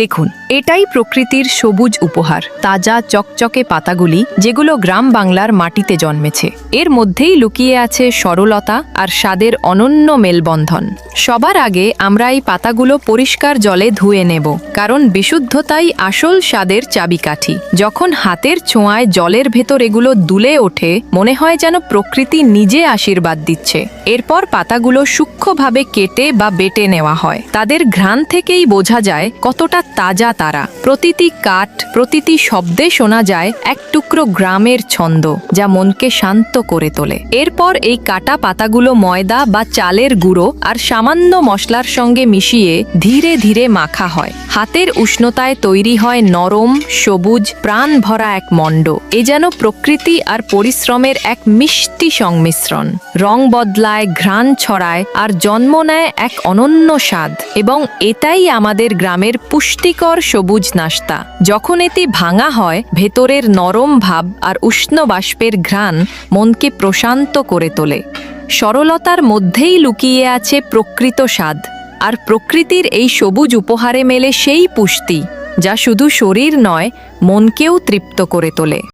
দেখুন, এটাই প্রকৃতির সবুজ উপহার, তাজা চকচকে পাতাগুলি, যেগুলো গ্রাম বাংলার মাটিতে জন্মেছে। এর মধ্যেই লুকিয়ে আছে সরলতা আর স্বাদের অনন্য মেলবন্ধন। সবার আগে আমরা এই পাতাগুলো পরিষ্কার জলে ধুয়ে নেব, কারণ বিশুদ্ধতাই আসল স্বাদের চাবিকাঠি। যখন হাতের ছোঁয়ায় জলের ভেতর এগুলো দুলে ওঠে, মনে হয় যেন প্রকৃতি নিজে আশীর্বাদ দিচ্ছে। এরপর পাতাগুলো সূক্ষ্মভাবে কেটে বা বেটে নেওয়া হয়। তাদের ঘ্রাণ থেকেই বোঝা যায় কতটা তাজা তারা। প্রতিটি কাঠ, প্রতিটি শব্দে শোনা যায় এক টুকরো গ্রামের ছন্দ, যা মনকে শান্ত করে তোলে। এরপর এই কাটা পাতাগুলো ময়দা বা চালের গুঁড়ো আর সামান্য মশলার সঙ্গে মিশিয়ে ধীরে ধীরে মাখা হয়। হাতের উষ্ণতায় তৈরি হয় নরম, সবুজ প্রাণ ভরা এক মণ্ড। এ যেন প্রকৃতি আর পরিশ্রমের এক মিষ্টি সংমিশ্রণ। রং বদলায়, ঘ্রাণ ছড়ায় আর জন্ম নেয় এক অনন্য স্বাদ। এবং এটাই আমাদের গ্রামের পুষ্টিকর সবুজ নাস্তা যখন এটি ভাঙা হয়, ভেতরের নরম ভাব আর উষ্ণ বাষ্পের ঘ্রাণ মনকে প্রশান্ত করে তোলে। সরলতার মধ্যেই লুকিয়ে আছে প্রকৃত স্বাদ। আর প্রকৃতির এই সবুজ উপহারে মেলে সেই পুষ্টি, যা শুধু শরীর নয়, মনকেও তৃপ্ত করে তোলে।